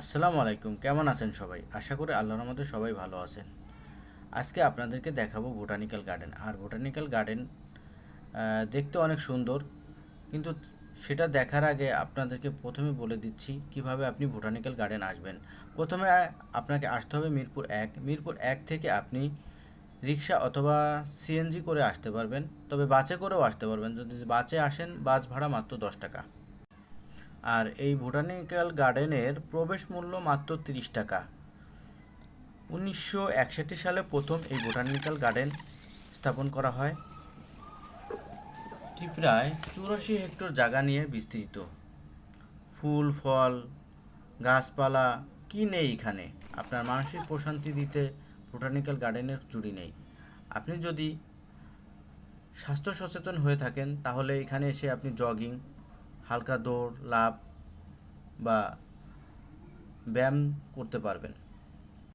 আসসালামু আলাইকুম, কেমন আছেন সবাই? আশা করি আল্লাহর মধ্যে সবাই ভালো আছেন। আজকে আপনাদেরকে দেখাবো বোটানিক্যাল গার্ডেন। আর বোটানিক্যাল গার্ডেন দেখতে অনেক সুন্দর, কিন্তু সেটা দেখার আগে আপনাদেরকে প্রথমে বলে দিচ্ছি কীভাবে আপনি বোটানিক্যাল গার্ডেন আসবেন। প্রথমে আপনাকে আসতে হবে মিরপুর এক। মিরপুর এক থেকে আপনি রিক্সা অথবা সিএনজি করে আসতে পারবেন, তবে বাসে করেও আসতে পারবেন। যদি বাসে আসেন, বাস ভাড়া মাত্র দশ টাকা। আর এই বোটানিক্যাল গার্ডেনের প্রবেশ মূল্য মাত্র তিরিশ টাকা। উনিশশো একষট্টি সালে প্রথম এই বোটানিক্যাল গার্ডেন স্থাপন করা হয়। এটি প্রায় চুরাশি হেক্টর জায়গা নিয়ে বিস্তৃত। ফুল, ফল, গাছপালা, কি নেই এখানে? আপনার মানসিক প্রশান্তি দিতে বোটানিক্যাল গার্ডেনের জুড়ি নেই। আপনি যদি স্বাস্থ্য সচেতন হয়ে থাকেন, তাহলে এখানে এসে আপনি জগিং হালকা দৌড় লাভ বা ব্যায়াম করতে পারবেন।